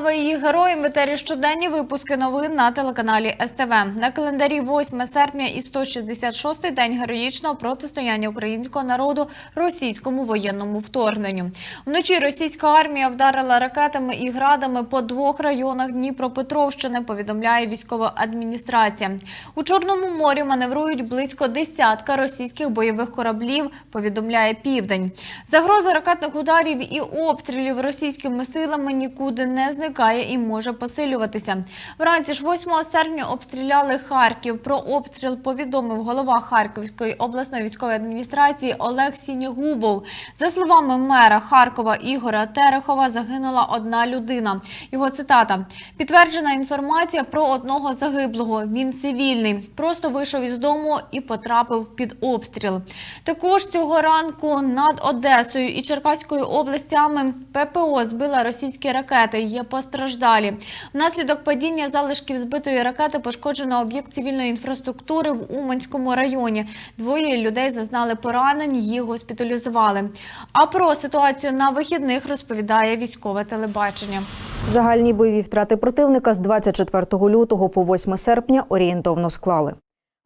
Слава її героям! В етері щоденні випуски новин на телеканалі СТВ. На календарі 8 серпня і 166-й день героїчного протистояння українського народу російському воєнному вторгненню. Вночі російська армія вдарила ракетами і градами по двох районах Дніпропетровщини. Повідомляє військова адміністрація. У Чорному морі маневрують близько десятка російських бойових кораблів. Повідомляє Південь. Загроза ракетних ударів і обстрілів російськими силами нікуди не зникає і може посилюватися. Вранці ж 8 серпня обстріляли Харків. Про обстріл повідомив голова Харківської обласної військової адміністрації Олег Сінігубов. За словами мера Харкова Ігоря Терехова, загинула одна людина. Його цитата: підтверджена інформація про одного загиблого. Він цивільний, просто вийшов із дому і потрапив під обстріл. Також цього ранку над Одесою і Черкаською областями ППО збила російські ракети. Є постраждалі. Внаслідок падіння залишків збитої ракети пошкоджено об'єкт цивільної інфраструктури в Уманському районі. Двоє людей зазнали поранень, їх госпіталізували. А про ситуацію на вихідних розповідає військове телебачення. Загальні бойові втрати противника з 24 лютого по 8 серпня орієнтовно склали.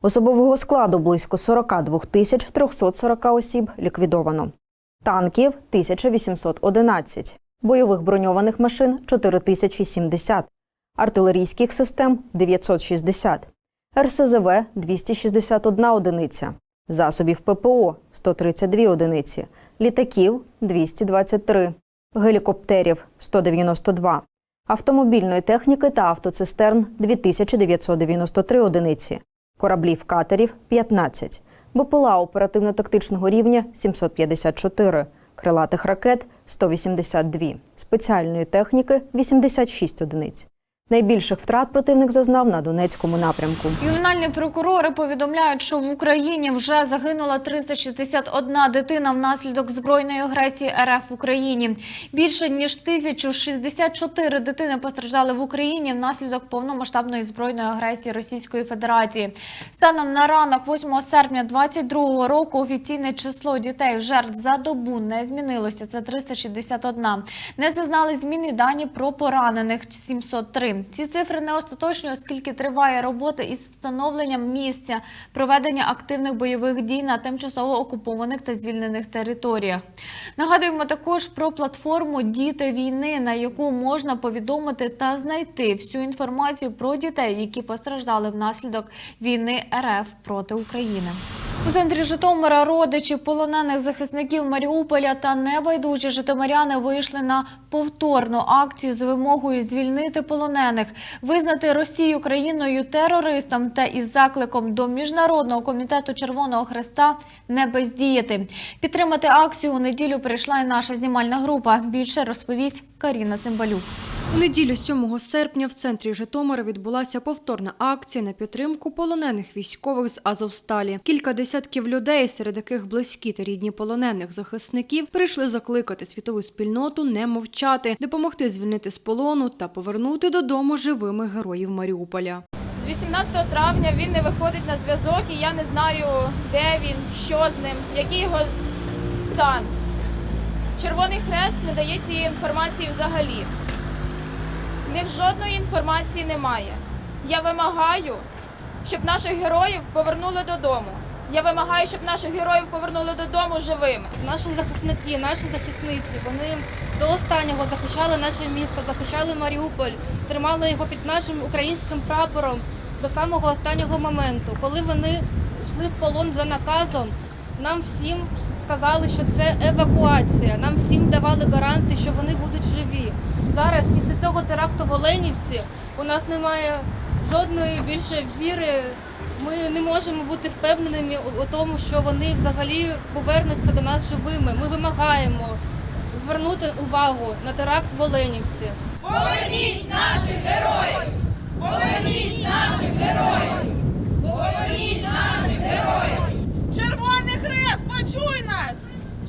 Особового складу близько 42 тисяч 340 осіб ліквідовано. Танків 1811, бойових броньованих машин 4070, артилерійських систем 960, РСЗВ 261 одиниця, засобів ППО 132 одиниці, літаків 223, гелікоптерів 192, автомобільної техніки та автоцистерн 2993 одиниці, кораблів катерів 15, БПЛА оперативно-тактичного рівня 754, крилатих ракет 182, спеціальної техніки 86 одиниць. Найбільших втрат противник зазнав на Донецькому напрямку. Ювенальні прокурори повідомляють, що в Україні вже загинула 361 дитина внаслідок збройної агресії РФ в Україні. Більше ніж 1064 дитини постраждали в Україні внаслідок повномасштабної збройної агресії Російської Федерації. Станом на ранок, 8 серпня 2022 року, офіційне число дітей жертв за добу не змінилося. Це 361. Не зазнали зміни дані про поранених 703. Ці цифри не остаточні, оскільки триває робота із встановленням місця проведення активних бойових дій на тимчасово окупованих та звільнених територіях. Нагадуємо також про платформу Діти війни, на яку можна повідомити та знайти всю інформацію про дітей, які постраждали внаслідок війни РФ проти України. У центрі Житомира родичі полонених захисників Маріуполя та небайдужі житомиряни вийшли на повторну акцію з вимогою звільнити полонених, визнати Росію країною терористом та із закликом до міжнародного комітету Червоного Хреста не бездіяти. Підтримати акцію у неділю прийшла і наша знімальна група. Більше розповість Каріна Цимбалюк. У неділю 7 серпня в центрі Житомира відбулася повторна акція на підтримку полонених військових з Азовсталі. Кілька десятків людей, серед яких близькі та рідні полонених захисників, прийшли закликати світову спільноту не мовчати, допомогти звільнити з полону та повернути додому живими героїв Маріуполя. З 18 травня він не виходить на зв'язок, і я не знаю, де він, що з ним, який його стан. Червоний хрест не дає цієї інформації взагалі. В них жодної інформації немає. Я вимагаю, щоб наших героїв повернули додому. Я вимагаю, щоб наших героїв повернули додому живими. Наші захисники, наші захисниці, вони до останнього захищали наше місто, захищали Маріуполь, тримали його під нашим українським прапором до самого останнього моменту. Коли вони йшли в полон за наказом, нам всім сказали, що це евакуація. Нам всім давали гаранти, що вони будуть живі. Зараз, після цього теракту в Оленівці, у нас немає жодної більше віри. Ми не можемо бути впевненими у тому, що вони взагалі повернуться до нас живими. Ми вимагаємо звернути увагу на теракт в Оленівці. Червоний хрест, почуй нас!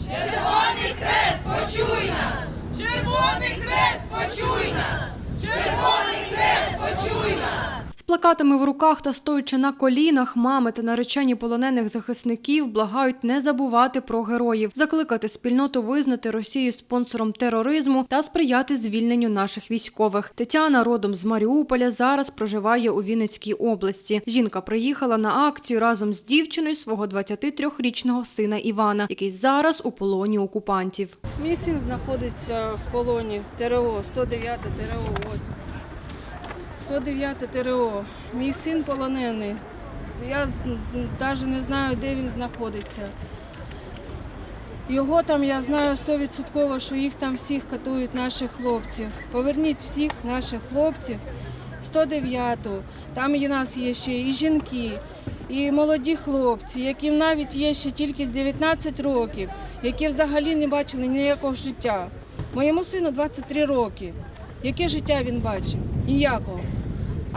Червоний хрест, почуй нас! Червоний хрест, почуй нас! Червоний хрест, почуй нас! Плакатами в руках та стоячи на колінах, мами та наречені полонених захисників благають не забувати про героїв, закликати спільноту визнати Росію спонсором тероризму та сприяти звільненню наших військових. Тетяна, родом з Маріуполя, зараз проживає у Вінницькій області. Жінка приїхала на акцію разом з дівчиною свого 23-річного сина Івана, який зараз у полоні окупантів. Мій син знаходиться в полоні ТРО, 109 ТРО. От. 109 ТРО. Мій син полонений. Я навіть не знаю, де він знаходиться. Його там я знаю 100%, що їх там всіх катують наших хлопців. Поверніть всіх наших хлопців 109-ту. Там у нас є ще і жінки, і молоді хлопці, яким навіть є ще тільки 19 років, які взагалі не бачили ніякого життя. Моєму сину 23 роки. Яке життя він бачив? Ніякого.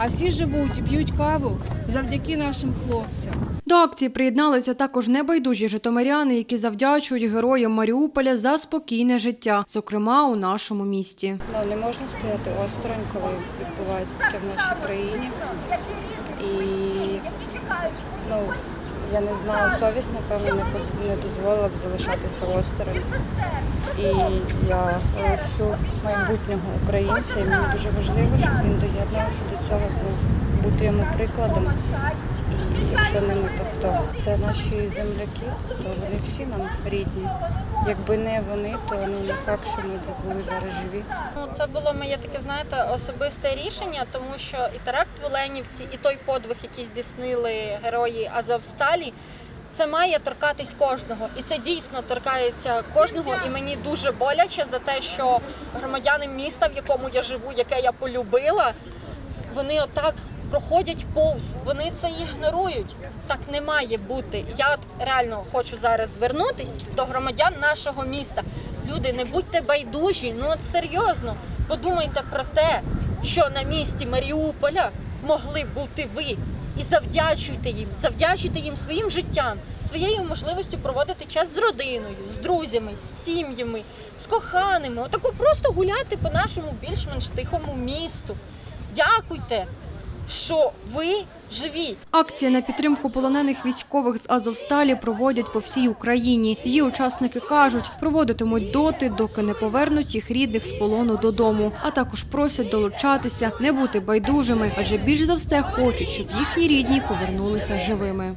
А всі живуть і п'ють каву завдяки нашим хлопцям. До акції приєдналися також небайдужі житомиряни, які завдячують героям Маріуполя за спокійне життя, зокрема у нашому місті. Ну, не можна стояти осторонь, коли відбувається таке в нашій країні. І ну, я не знаю, совість, напевно, не, поз- не дозволила б залишатися осторонь. І я прошу майбутнього українця, і мені дуже важливо, щоб він доєднався до цього, був бути йому прикладом. Якщо не ми, то хто? Це наші земляки, то вони всі нам рідні. Якби не вони, то ну не факт, що ми б були зараз живі. Ну, це було моє таке, знаєте, особисте рішення, тому що і теракт в Оленівці, і той подвиг, який здійснили герої Азовсталі, це має торкатись кожного. І це дійсно торкається кожного. І мені дуже боляче за те, що громадяни міста, в якому я живу, яке я полюбила, вони отак проходять повз, вони це ігнорують. Так не має бути. Я реально хочу зараз звернутись до громадян нашого міста. Люди, не будьте байдужі, ну от серйозно. Подумайте про те, що на місці Маріуполя могли бути ви. І завдячуйте їм, завдячуйте їм своїм життям, своєю можливістю проводити час з родиною, з друзями, з сім'ями, з коханими. Отако просто гуляти по нашому більш-менш тихому місту. Дякуйте, що ви живі. Акція на підтримку полонених військових з Азовсталі проводять по всій Україні. Її учасники кажуть, проводитимуть доти, доки не повернуть їх рідних з полону додому. А також просять долучатися, не бути байдужими, адже більш за все хочуть, щоб їхні рідні повернулися живими.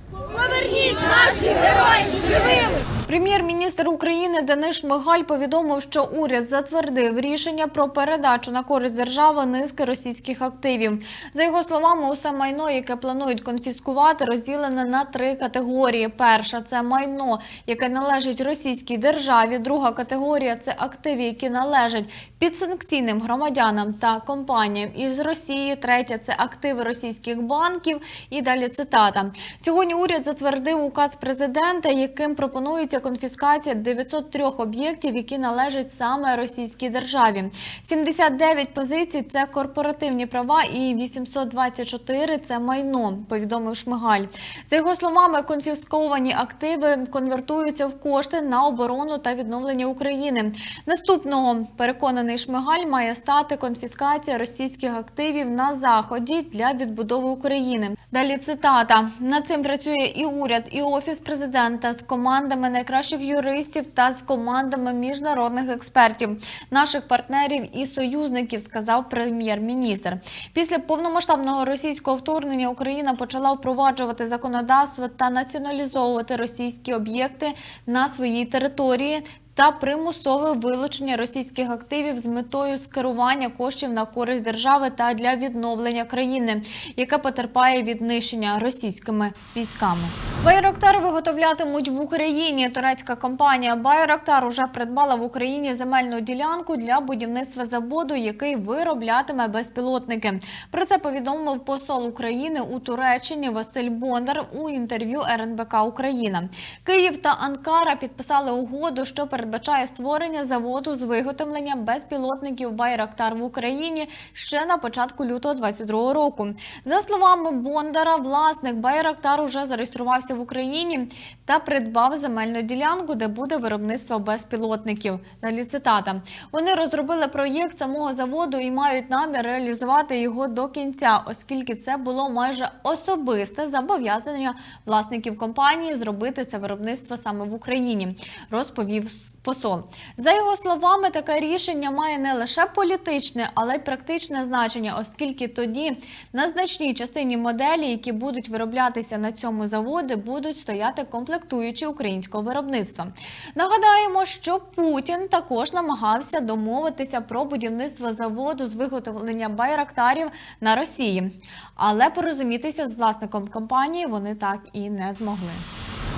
Прем'єр-міністр України Денис Шмигаль повідомив, що уряд затвердив рішення про передачу на користь держави низки російських активів. За його словами, усе майно, яке планують конфіскувати, розділене на три категорії. Перша це майно, яке належить російській державі. Друга категорія це активи, які належать підсанкційним громадянам та компаніям із Росії. Третя це активи російських банків. І далі цитата. Сьогодні уряд затвердив указ президента, яким пропонується конфіскація 903 об'єктів, які належать саме російській державі. 79 позицій це корпоративні права, і 824 – це майно. Повідомив Шмигаль. За його словами, конфісковані активи конвертуються в кошти на оборону та відновлення України. Наступного переконаний Шмигаль має стати конфіскація російських активів на заході для відбудови України. Далі цитата: над цим працює і уряд, і офіс президента з командами найкращих юристів та з командами міжнародних експертів, наших партнерів і союзників, сказав прем'єр-міністр. Після повномасштабного російського вторгнення Україна почала впроваджувати законодавство та націоналізовувати російські об'єкти на своїй території. Та примусове вилучення російських активів з метою скерування коштів на користь держави та для відновлення країни, яка потерпає від нищення російськими військами. Байрактар виготовлятимуть в Україні. Турецька компанія Байрактар уже придбала в Україні земельну ділянку для будівництва заводу, який вироблятиме безпілотники. Про це повідомив посол України у Туреччині Василь Бондар у інтерв'ю РНБК Україна. Київ та Анкара підписали угоду, що передбачає передбачає створення заводу з виготовлення безпілотників Байрактар в Україні ще на початку лютого 2022 року. За словами Бондара, власник Байрактар уже зареєструвався в Україні та придбав земельну ділянку, де буде виробництво безпілотників. Далі цитата. Вони розробили проєкт самого заводу і мають намір реалізувати його до кінця, оскільки це було майже особисте зобов'язання власників компанії зробити це виробництво саме в Україні, розповів посол. За його словами, таке рішення має не лише політичне, але й практичне значення, оскільки тоді на значній частині моделі, які будуть вироблятися на цьому заводі, будуть стояти комплектуючі українського виробництва. Нагадаємо, що Путін також намагався домовитися про будівництво заводу з виготовлення байрактарів на Росії, але порозумітися з власником компанії вони так і не змогли.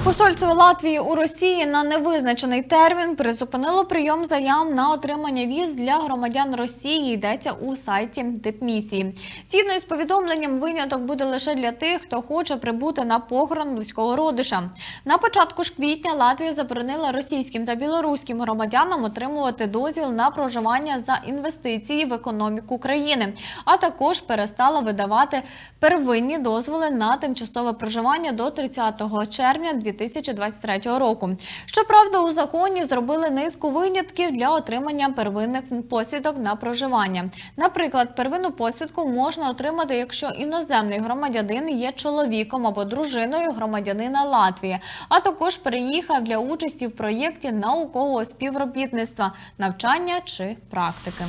Посольство Латвії у Росії на невизначений термін призупинило прийом заяв на отримання віз для громадян Росії. Йдеться у сайті Дипмісії. Згідно із повідомленням, виняток буде лише для тих, хто хоче прибути на похорон близького родиша. На початку ж квітня Латвія заборонила російським та білоруським громадянам отримувати дозвіл на проживання за інвестиції в економіку країни, а також перестала видавати первинні дозволи на тимчасове проживання до 30 червня 2023 року. Щоправда, у законі зробили низку винятків для отримання первинних посвідок на проживання. Наприклад, первинну посвідку можна отримати, якщо іноземний громадянин є чоловіком або дружиною громадянина Латвії, а також переїхав для участі в проєкті наукового співробітництва, навчання чи практики.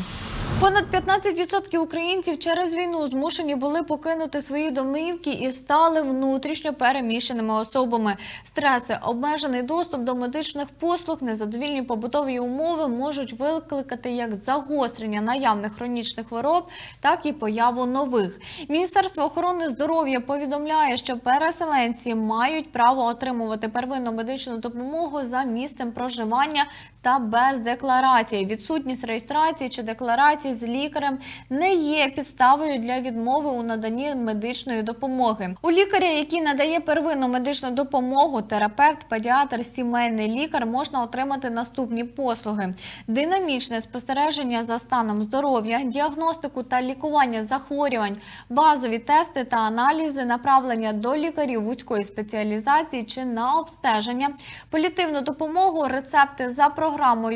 Понад 15% українців через війну змушені були покинути свої домівки і стали внутрішньо переміщеними особами. Стреси, обмежений доступ до медичних послуг, незадовільні побутові умови можуть викликати як загострення наявних хронічних хвороб, так і появу нових. Міністерство охорони здоров'я повідомляє, що переселенці мають право отримувати первинну медичну допомогу за місцем проживання та без декларації. Відсутність реєстрації чи декларації з лікарем не є підставою для відмови у наданні медичної допомоги. У лікаря, який надає первинну медичну допомогу, терапевт, педіатр, сімейний лікар можна отримати наступні послуги: динамічне спостереження за станом здоров'я, діагностику та лікування захворювань, базові тести та аналізи, направлення до лікарів вузької спеціалізації чи на обстеження, політивну допомогу, рецепти за програмою,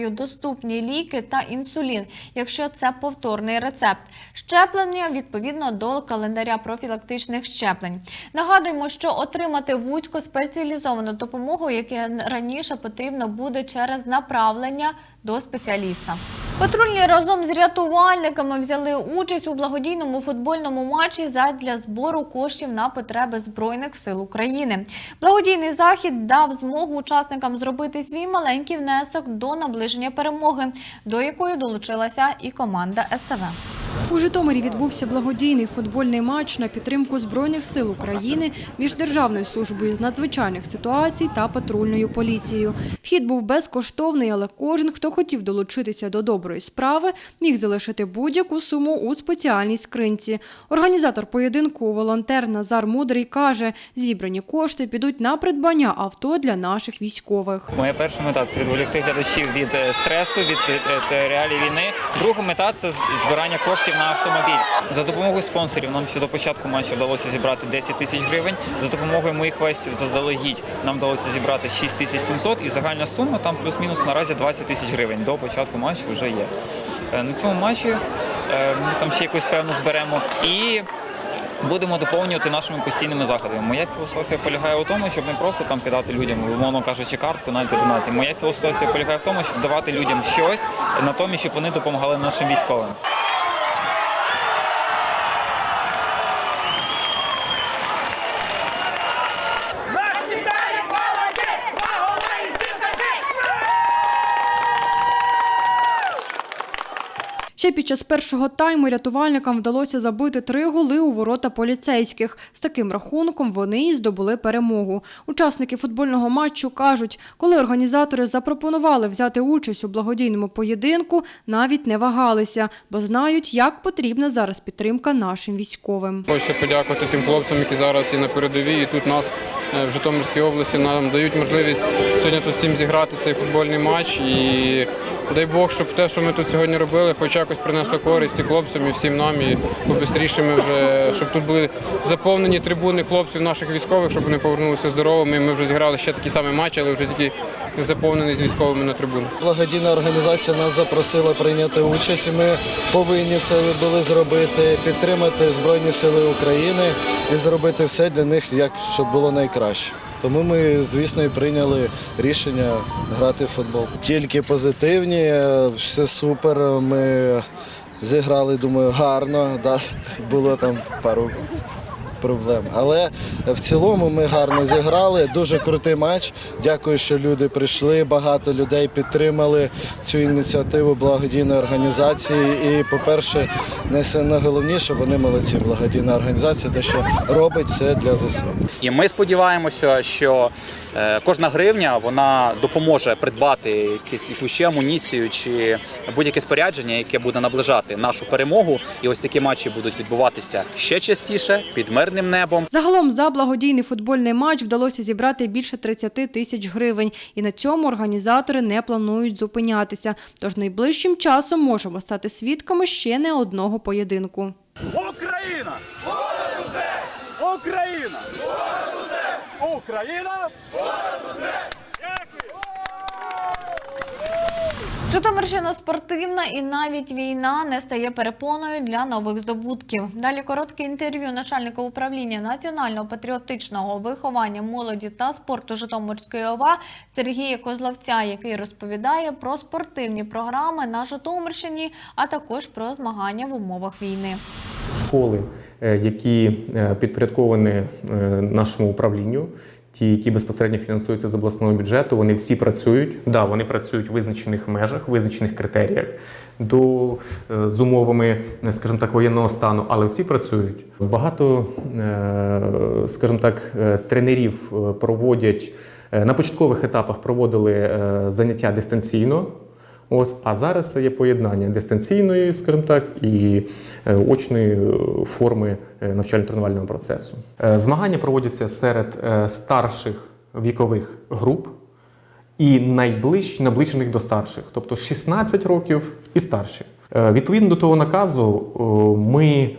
доступні ліки та інсулін, якщо це повторний рецепт, щеплення відповідно до календаря профілактичних щеплень. Нагадуємо, що отримати вузько спеціалізовану допомогу, яке раніше потрібно буде через направлення до спеціаліста. Патрульні разом з рятувальниками взяли участь у благодійному футбольному матчі задля збору коштів на потреби збройних сил України. Благодійний захід дав змогу учасникам зробити свій маленький внесок до наближення перемоги, до якої долучилася і команда СТВ. У Житомирі відбувся благодійний футбольний матч на підтримку Збройних сил України між Державною службою з надзвичайних ситуацій та патрульною поліцією. Вхід був безкоштовний, але кожен, хто хотів долучитися до доброї справи, міг залишити будь-яку суму у спеціальній скринці. Організатор поєдинку, волонтер Назар Мудрий каже, зібрані кошти підуть на придбання авто для наших військових. Моя перша мета це відволікти глядачів від е, стресу, від е, е, реалій війни. Друга мета це збирання коштів на автомобіль. За допомогою спонсорів нам ще до початку матчу вдалося зібрати 10 тисяч гривень. За допомогою моїх квестів заздалегідь нам вдалося зібрати 6 тисяч 700 і загальна сума там плюс-мінус наразі 20 тисяч гривень. До початку матчу вже є. Е, На цьому матчі е, ми там ще якусь певну зберемо і. Будемо доповнювати нашими постійними заходами. Моя філософія полягає у тому, щоб не просто там кидати людям, умовно кажучи, картку на донати. Моя філософія полягає в тому, щоб давати людям щось, натомість, щоб вони допомагали нашим військовим. Ще під час першого тайму рятувальникам вдалося забити три голи у ворота поліцейських. З таким рахунком вони і здобули перемогу. Учасники футбольного матчу кажуть, коли організатори запропонували взяти участь у благодійному поєдинку, навіть не вагалися, бо знають, як потрібна зараз підтримка нашим військовим. Хочу подякувати тим хлопцям, які зараз і на передовій, і тут нас е, в Житомирській області нам дають можливість сьогодні тут всім зіграти цей футбольний матч. І дай Бог, щоб те, що ми тут сьогодні робили, хоч якось принесло користь і хлопцям, і всім нам, і побистріше ми вже, щоб тут були заповнені трибуни хлопців наших військових, щоб вони повернулися здоровими. Ми вже зіграли ще такі самі матчі, але вже такі заповнені з військовими на трибунах. Благодійна організація нас запросила прийняти участь, і ми повинні це були зробити, підтримати Збройні Сили України і зробити все для них, як щоб було найкраще. Тому ми, звісно, і прийняли рішення грати в футбол. Тільки позитивні, е, все супер. Ми зіграли, думаю, гарно. Да. Було там пару проблем. Але в цілому ми гарно зіграли. Дуже крутий матч. Дякую, що люди прийшли. Багато людей підтримали цю ініціативу благодійної організації. І, по-перше, найголовніше, вони молодці. Благодійна організація, те, що робить все для ЗСУ. І ми сподіваємося, що е, кожна гривня вона допоможе придбати якісь якусь ще амуніцію чи будь-яке спорядження, яке буде наближати нашу перемогу. І ось такі матчі будуть відбуватися ще частіше під мирним небом. Загалом за благодійний футбольний матч вдалося зібрати більше 30 тисяч гривень, і на цьому організатори не планують зупинятися. Тож найближчим часом можемо стати свідками ще не одного поєдинку. Україна! Україна! Україна! Житомирщина спортивна і навіть війна не стає перепоною для нових здобутків. Далі коротке інтерв'ю начальника управління національного патріотичного виховання молоді та спорту Житомирської ОВА Сергія Козловця, який розповідає про спортивні програми на Житомирщині, а також про змагання в умовах війни. школи, е, які е, підпорядковані е, нашому управлінню, ті, які безпосередньо фінансуються з обласного бюджету, вони всі працюють. Да, вони працюють в визначених межах, визначених критеріях до е, з умовами, е, скажімо так, воєнного стану, але всі працюють. Багато, е, скажімо так, тренерів проводять на початкових етапах проводили заняття дистанційно. Ось, а зараз це є поєднання дистанційної, скажімо так, і е, очної е, форми е, навчально-тренувального процесу. Змагання проводяться серед старших вікових груп і найближч, наближених до старших, тобто 16 років і старші. Відповідно до того наказу, ми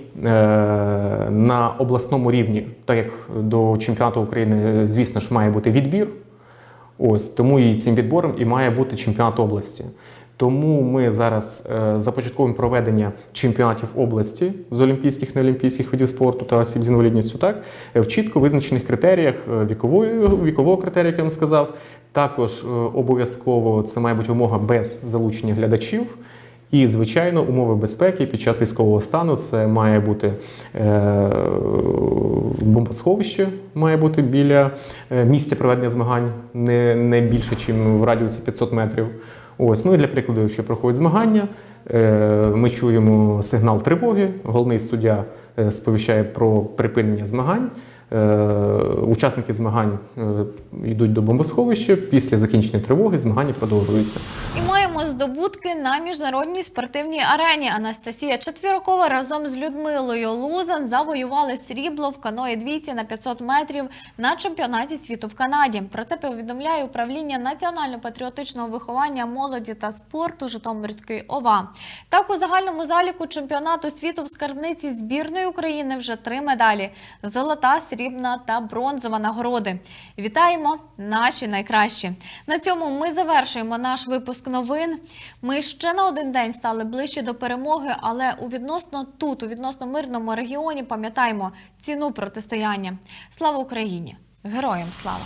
на обласному рівні, так як до чемпіонату України, звісно ж, має бути відбір. Ось тому і цим відбором і має бути чемпіонат області. Тому ми зараз е, започатковуємо проведення чемпіонатів області з олімпійських неолімпійських видів спорту та осіб з інвалідністю, так е, в чітко визначених критеріях е, вікової вікового критерія, як я вам сказав. Також обов'язково це має бути вимога без залучення глядачів. І, звичайно, умови безпеки під час військового стану це має бути е, бомбосховище, має бути біля місця проведення змагань не, не більше, ніж в радіусі 500 метрів. Ось, ну і для прикладу, якщо проходять змагання, е, ми чуємо сигнал тривоги, головний суддя е, сповіщає про припинення змагань. Е, Учасники змагань йдуть до бомбосховища. Після закінчення тривоги змагання продовжуються. Здобутки на міжнародній спортивній арені. Анастасія Четвірокова разом з Людмилою Лузан завоювали срібло в каної двійці на 500 метрів на чемпіонаті світу в Канаді. Про це повідомляє управління національно-патріотичного виховання молоді та спорту Житомирської ОВА. Так у загальному заліку чемпіонату світу в скарбниці збірної України вже три медалі: золота, срібна та бронзова нагороди. Вітаємо наші найкращі. На цьому ми завершуємо наш випуск новин. Ми ще на один день стали ближче до перемоги, але у відносно тут, у відносно мирному регіоні, пам'ятаємо ціну протистояння. Слава Україні! Героям слава!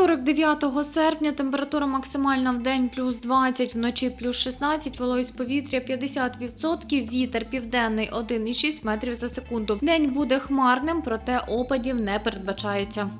Вівторок, 9 серпня, температура максимальна в день плюс 20, вночі плюс 16, вологість повітря 50%, вітер південний 1,6 метрів за секунду. День буде хмарним, проте опадів не передбачається.